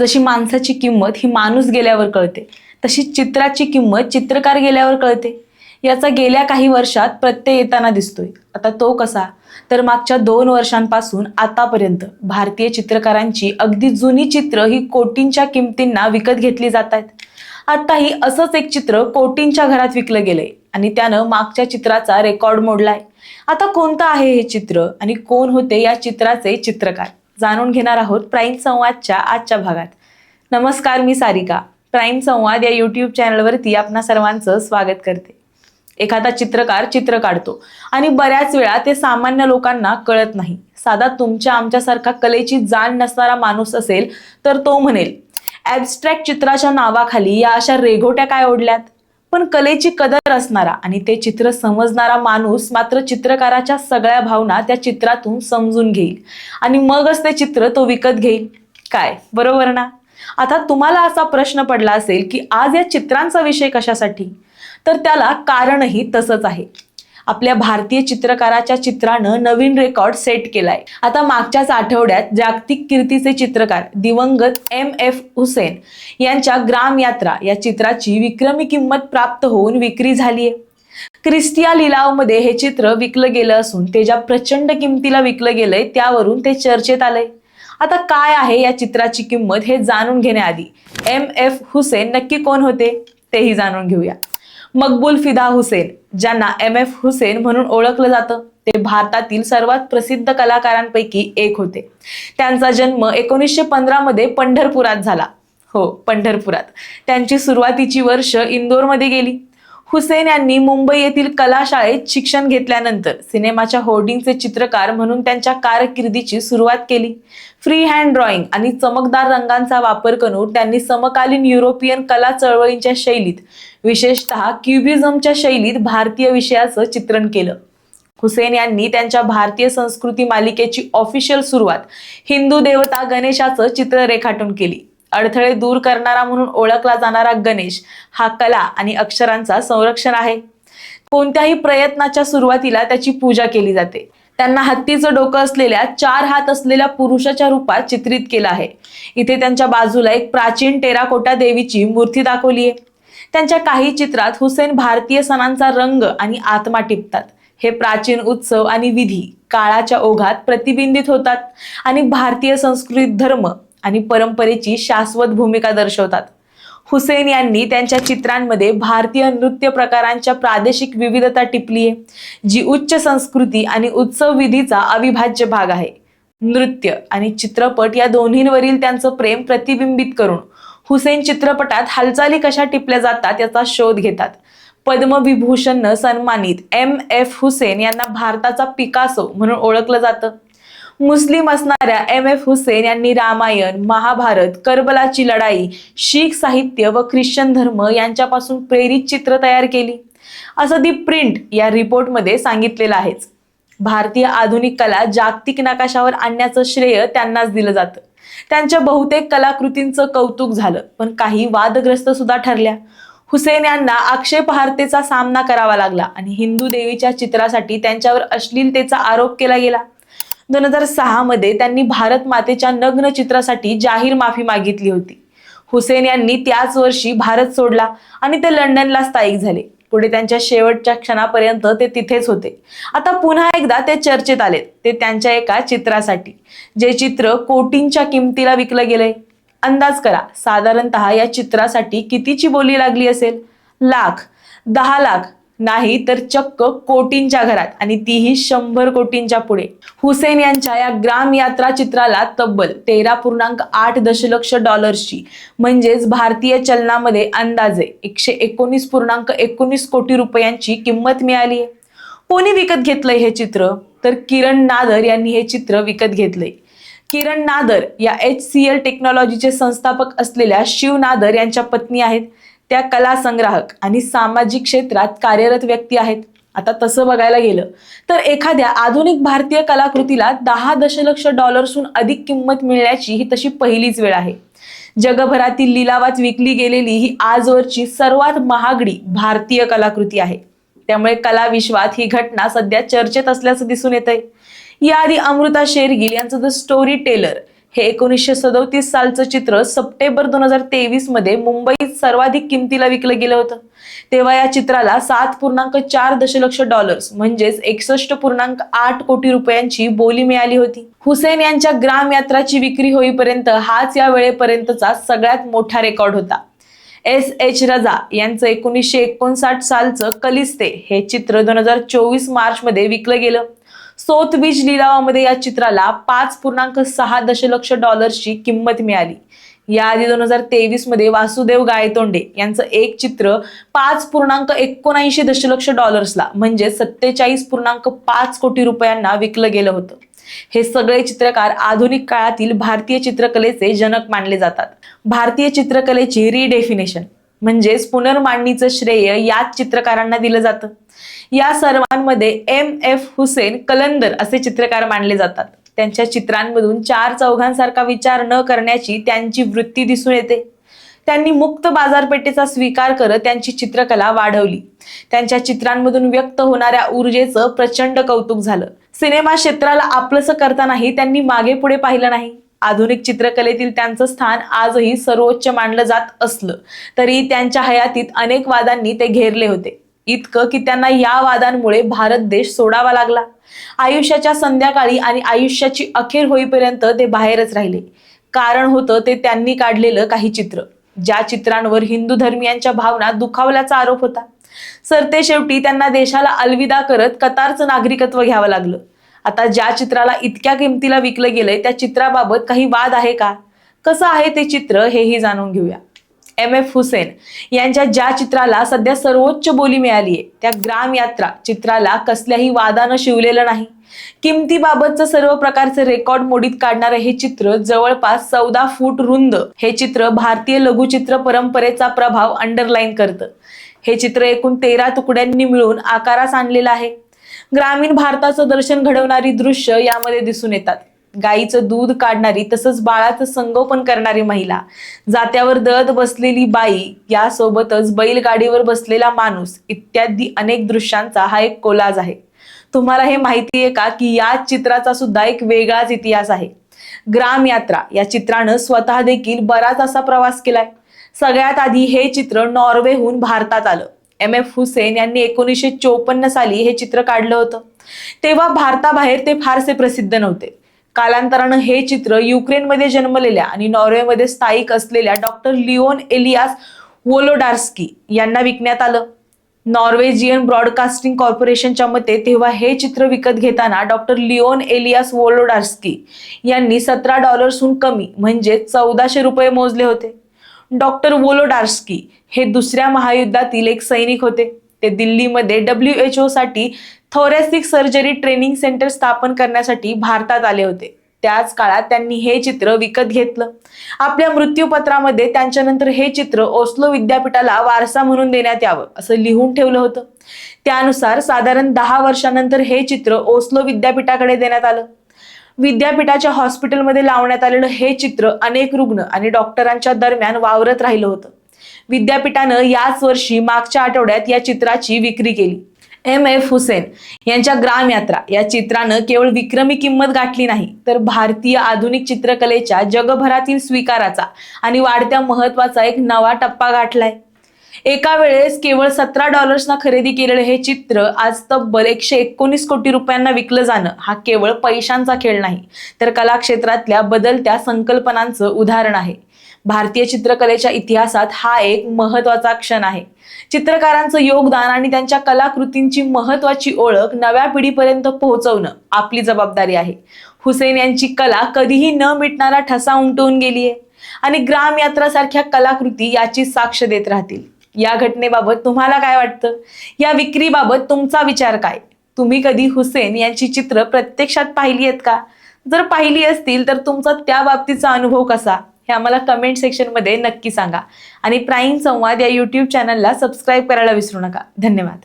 जशी माणसाची किंमत ही माणूस गेल्यावर कळते तशी चित्राची किंमत चित्रकार गेल्यावर कळते. याचा गेल्या काही वर्षात प्रत्यय येताना दिसतोय. आता तो कसा? तर मागच्या दोन वर्षांपासून आतापर्यंत भारतीय चित्रकारांची अगदी जुनी चित्र ही कोटींच्या किमतींना विकत घेतली जात आहेत. आताही असंच एक चित्र कोटींच्या घरात विकलं गेलंय आणि त्यानं मागच्या चित्राचा रेकॉर्ड मोडलाय. आता कोणतं आहे हे चित्र आणि कोण होते या चित्राचे चित्रकार? जाणून घेणार आहोत प्राईम संवादच्या आजच्या भागात. नमस्कार मी सारिका. प्राईम संवाद या यूट्यूब चॅनलवरती आपणा सर्वांचं स्वागत करते. एखादा चित्रकार चित्र काढतो आणि बऱ्याच वेळा ते सामान्य लोकांना कळत नाही. साधा तुमच्या आमच्यासारखा कलेची जाण नसणारा माणूस असेल तर तो म्हणेल ॲबस्ट्रॅक्ट चित्राच्या नावाखाली या अशा रेघोट्या काय ओढल्यात? पण कलेची कदर असणारा आणि ते चित्र समजणारा माणूस मात्र चित्रकाराच्या सगळ्या भावना त्या चित्रातून समजून घेईल. आणि मगच ते चित्र तो विकत घेईल. काय? बरोबर ना? आता तुम्हाला असा प्रश्न पडला असेल की आज या चित्रांचा विषय कशासाठी? तर त्याला कारणही तसंच आहे. आपल्या भारतीय चित्रकाराच्या चित्रानं नवीन रेकॉर्ड सेट केलाय. आता मागच्याच आठवड्यात जागतिक कीर्तीचे चित्रकार दिवंगत एम एफ हुसेन यांच्या ग्राम यात्रा या चित्राची विक्रमी किंमत प्राप्त होऊन विक्री झालीय. क्रिस्टिया लिलावमध्ये हे चित्र विकलं गेलं असून ते ज्या प्रचंड किमतीला विकलं गेलंय त्यावरून ते चर्चेत आलंय. आता काय आहे या चित्राची किंमत हे जाणून घेण्याआधी एम एफ हुसेन नक्की कोण होते तेही जाणून घेऊया. मकबूल फिदा हुसेन ज्यांना एम एफ हुसेन म्हणून ओळखलं जातं ते भारतातील सर्वात प्रसिद्ध कलाकारांपैकी एक होते. त्यांचा जन्म एकोणीसशे पंधरा मध्ये पंढरपुरात झाला. हो पंढरपुरात. त्यांची सुरुवातीची वर्ष इंदोरमध्ये गेली. हुसेन यांनी मुंबई येथील कला शाळेत शिक्षण घेतल्यानंतर सिनेमाच्या होर्डिंगचे चित्रकार म्हणून त्यांच्या कारकिर्दीची सुरुवात केली. फ्री हँड ड्रॉइंग आणि चमकदार रंगांचा वापर करून त्यांनी समकालीन युरोपियन कला चळवळींच्या शैलीत विशेषतः क्युबिझमच्या शैलीत भारतीय विषयाचं चित्रण केलं. हुसेन यांनी त्यांच्या भारतीय संस्कृती मालिकेची ऑफिशियल सुरुवात हिंदू देवता गणेशाचं चित्र रेखाटून केली. अडथळे दूर करणारा म्हणून ओळखला जाणारा गणेश हा कला आणि अक्षरांचा संरक्षण आहे. कोणत्याही प्रयत्नाच्या सुरुवातीला त्याची पूजा केली जाते. त्यांना हत्तीचं डोकं असलेल्या चार हात असलेल्या पुरुषाच्या रूपात चित्रित केलं आहे. इथे त्यांच्या बाजूला एक प्राचीन टेराकोटा देवीची मूर्ती दाखवली आहे. त्यांच्या काही चित्रात हुसेन भारतीय सणांचा रंग आणि आत्मा टिपतात. हे प्राचीन उत्सव आणि विधी काळाच्या ओघात प्रतिबिंबित होतात आणि भारतीय संस्कृत धर्म आणि परंपरेची शाश्वत भूमिका दर्शवतात. हुसेन यांनी त्यांच्या चित्रांमध्ये भारतीय नृत्य प्रकारांच्या प्रादेशिक विविधता टिपली आहे जी उच्च संस्कृती आणि उत्सव विधीचा अविभाज्य भाग आहे. नृत्य आणि चित्रपट या दोन्हींवरील त्यांचं प्रेम प्रतिबिंबित करून हुसेन चित्रपटात हालचाली कशा टिपल्या जातात याचा शोध घेतात. पद्मविभूषणनं सन्मानित एम एफ हुसेन यांना भारताचा पिकासो म्हणून ओळखलं जातं. मुस्लिम असणाऱ्या एम एफ हुसेन यांनी रामायण महाभारत करबलाची लढाई शीख साहित्य व ख्रिश्चन धर्म यांच्यापासून प्रेरित चित्र तयार केली. असं दी प्रिंट या रिपोर्टमध्ये सांगितलेलं आहेच भारतीय आधुनिक कला जागतिक नकाशावर आणण्याचं श्रेय त्यांनाच दिलं जातं. त्यांच्या बहुतेक कलाकृतींचं कौतुक झालं पण काही वादग्रस्त सुद्धा ठरल्या. हुसेन यांना आक्षेपहार्तेचा सामना करावा लागला आणि हिंदू देवीच्या चित्रासाठी त्यांच्यावर अश्लीलतेचा आरोप केला गेला. दोन हजार सहा मध्ये त्यांनी भारत मातेच्या नग्न चित्रासाठी जाहीर माफी मागितली होती. हुसेन यांनी त्याच वर्षी भारत सोडला आणि ते लंडनला स्थायिक झाले. पुढे त्यांच्या शेवटच्या क्षणापर्यंत ते तिथेच होते. आता पुन्हा एकदा ते चर्चेत आले. ते त्यांच्या एका चित्रासाठी. जे चित्र कोटींच्या किमतीला विकलं गेलंय. अंदाज करा साधारणतः या चित्रासाठी कितीची बोली लागली असेल? लाख दहा लाख नाही तर चक्क कोटींच्या घरात. आणि तीही शंभर कोटींच्या पुढे. हुसेन यांच्या या ग्राम यात्रा चित्राला तब्बल तेरा पूर्णांक आठ दशलक्ष डॉलर्सची म्हणजेच भारतीय चलनामध्ये अंदाजे एकशे एकोणीस पूर्णांक एकोणीस कोटी रुपयांची किंमत मिळाली आहे. कोणी विकत घेतलंय हे चित्र? तर किरण नादर यांनी हे चित्र विकत घेतलंय. किरण नादर या एच सी एल टेक्नॉलॉजीचे संस्थापक असलेल्या शिव नादर यांच्या पत्नी आहेत. त्या कला संग्राहक आणि सामाजिक क्षेत्रात कार्यरत व्यक्ती आहेत. आता तसं बघायला गेलं तर एखाद्या आधुनिक भारतीय कलाकृतीला दहा दशलक्ष डॉलर्सहून अधिक किंमत मिळण्याची ही तशी पहिलीच वेळ आहे. जगभरातील लिलावात विकली गेलेली ही आजवरची सर्वात महागडी भारतीय कलाकृती आहे. त्यामुळे कला विश्वात ही घटना सध्या चर्चेत असल्याचं दिसून येत आहे याआधी अमृता शेरगिल यांचं द स्टोरी टेलर हे एकोणीसशे सदोतीस सालचं चित्र सप्टेंबर दोन हजार तेवीसमध्ये मुंबईत सर्वाधिक किमतीला विकलं गेलं होतं. तेव्हा या चित्राला सात पूर्णांक चार दशलक्ष डॉलर्स म्हणजेच एकसष्ट पूर्णांक आठ कोटी रुपयांची बोली मिळाली होती. हुसेन यांच्या ग्राम यात्राची विक्री होईपर्यंत हाच या वेळेपर्यंतचा सगळ्यात मोठा रेकॉर्ड होता. एस एच रजा यांचं एकोणीसशे एकोणसाठ सालचं कलिस्ते हे चित्र दोन हजार चोवीस मार्च मध्ये विकलं गेलं. सोथ बीच लिलावामध्ये या चित्राला पाच पूर्णांक सहा दशलक्ष डॉलर्सची किंमत मिळाली. याआधी दोन हजार तेवीसमध्ये वासुदेव गायतोंडे यांचं एक चित्र पाच पूर्णांक एकोणऐंशी दशलक्ष डॉलर्सला म्हणजे सत्तेचाळीस पूर्णांक पाच कोटी रुपयांना विकलं गेलं होतं. हे सगळे चित्रकार आधुनिक काळातील भारतीय चित्रकलेचे जनक मानले जातात. भारतीय चित्रकलेची रिडेफिनेशन म्हणजेच पुनर्मांडणीचं श्रेय याच चित्रकारांना दिलं जातं. या सर्वांमध्ये एम एफ हुसेन कलंदर असे चित्रकार मानले जातात. त्यांच्या चित्रांमधून चार चौघांसारखा विचार न करण्याची त्यांची वृत्ती दिसून येते. त्यांनी मुक्त बाजारपेठेचा स्वीकार करत त्यांची चित्रकला वाढवली. त्यांच्या चित्रांमधून व्यक्त होणाऱ्या ऊर्जेचं प्रचंड कौतुक झालं. सिनेमा क्षेत्राला आपलंसं करतानाही त्यांनी मागे पुढे पाहिलं नाही. आधुनिक चित्रकलेतील त्यांचं स्थान आजही सर्वोच्च मानलं जात असलं तरी त्यांच्या हयातीत अनेक वादांनी ते घेरले होते. इतकं की त्यांना या वादांमुळे भारत देश सोडावा लागला. आयुष्याच्या संध्याकाळी आणि आयुष्याची अखेर होईपर्यंत ते बाहेरच राहिले. कारण होतं ते त्यांनी काढलेलं काही चित्र ज्या चित्रांवर हिंदू धर्मियांच्या भावना दुखावल्याचा आरोप होता. सरते शेवटी त्यांना देशाला अलविदा करत कतारचं नागरिकत्व घ्यावं लागलं. आता ज्या चित्राला इतक्या किमतीला विकलं गेलंय त्या चित्राबाबत काही वाद आहे का? कसं आहे ते चित्र हेही जाणून घेऊया. एम एफ हुसेन यांच्या ज्या चित्राला सध्या सर्वोच्च बोली मिळाली आहे त्या ग्राम यात्रा चित्राला कसल्याही वादानं शिवलेलं नाही. किमतीबाबतचं सर्व प्रकारचे रेकॉर्ड मोडीत काढणारं हे चित्र जवळपास चौदा फूट रुंद. हे चित्र भारतीय लघुचित्र परंपरेचा प्रभाव अंडरलाईन करतं. हे चित्र एकूण तेरा तुकड्यांनी मिळून आकारास आणलेलं आहे. ग्रामीण भारताचं दर्शन घडवणारी दृश्य यामध्ये दिसून येतात. गाईचं दूध काढणारी तसंच बाळाचं संगोपन करणारी महिला. जात्यावर दळत बसलेली बाई यासोबतच बैलगाडीवर बसलेला माणूस इत्यादी अनेक दृश्यांचा हा एक कोलाज आहे. तुम्हाला हे माहिती आहे का की या चित्राचा सुद्धा एक वेगळाच इतिहास आहे. ग्राम यात्रा या चित्रानं स्वतः देखील बराच असा प्रवास केलाय. सगळ्यात आधी हे चित्र नॉर्वेहून भारतात आलं. एम एफ हुसेन यांनी एकोणीसशे चोपन्न साली हे चित्र काढलं होतं. तेव्हा भारताबाहेर ते फारसे प्रसिद्ध नव्हते. कालांतरानं हे चित्र युक्रेनमध्ये जन्मलेल्या आणि नॉर्वेमध्ये स्थायिक असलेल्या डॉक्टर लिओन एलियास वोलोडार्स्की यांना विकण्यात आलं. नॉर्वेजियन ब्रॉडकास्टिंग कॉर्पोरेशनच्या मते तेव्हा हे चित्र विकत घेताना डॉक्टर लिओन एलियास वोलोडार्स्की यांनी सतरा डॉलर्सहून कमी म्हणजे चौदाशे रुपये मोजले होते. डॉक्टर वोलोडार्स्की हे दुसऱ्या महायुद्धातील एक सैनिक होते. ते दिल्लीमध्ये डब्ल्यू एच ओ साठी थोरॅसिक सर्जरी ट्रेनिंग सेंटर स्थापन करण्यासाठी भारतात आले होते. त्याच काळात त्यांनी हे चित्र विकत घेतलं. आपल्या मृत्यूपत्रामध्ये त्यांच्यानंतर हे चित्र ओस्लो विद्यापीठाला वारसा म्हणून देण्यात यावं असं लिहून ठेवलं होतं. त्यानुसार साधारण दहा वर्षानंतर हे चित्र ओस्लो विद्यापीठाकडे देण्यात आलं. विद्यापीठाच्या हॉस्पिटलमध्ये लावण्यात आलेलं हे चित्र अनेक रुग्ण आणि डॉक्टरांच्या दरम्यान वावरत राहिलं होतं. विद्यापीठानं याच वर्षी मागच्या आठवड्यात या चित्राची विक्री केली. एम. एफ. हुसेन यांच्या ग्राम यात्रा या चित्रानं केवळ विक्रमी किंमत गाठली नाही तर भारतीय आधुनिक चित्रकलेच्या जगभरातील स्वीकाराचा आणि वाढत्या महत्त्वाचा एक नवा टप्पा गाठलाय. एका वेळेस केवळ सतरा डॉलर्सना खरेदी केलेलं हे चित्र आज तब्बल एकशे एकोणीस कोटी रुपयांना विकलं जाणं हा केवळ पैशांचा खेळ नाही तर कला क्षेत्रातल्या बदलत्या संकल्पनांचं उदाहरण आहे. भारतीय चित्रकलेच्या इतिहासात हा एक महत्त्वाचा क्षण आहे. चित्रकारांचं योगदान आणि त्यांच्या कलाकृतींची महत्वाची ओळख नव्या पिढीपर्यंत पोहोचवणं आपली जबाबदारी आहे. हुसेन यांची कला कधीही न मिटणारा ठसा उमटवून गेली आहे आणि ग्राम यात्रा सारख्या कलाकृती याची साक्ष देत राहतील. या घटनेबाबत तुम्हाला काय वाटतं? या विक्रीबाबत तुमचा विचार काय? तुम्ही कधी हुसेन यांची चित्र प्रत्यक्षात पाहिली आहेत का? जर पाहिली असतील तर तुमचा त्या बाबतीचा अनुभव कसा? हे आम्हाला कमेंट सेक्शनमध्ये नक्की सांगा. आणि प्राईम संवाद या यूट्यूब चॅनलला सबस्क्राईब करायला विसरू नका. धन्यवाद.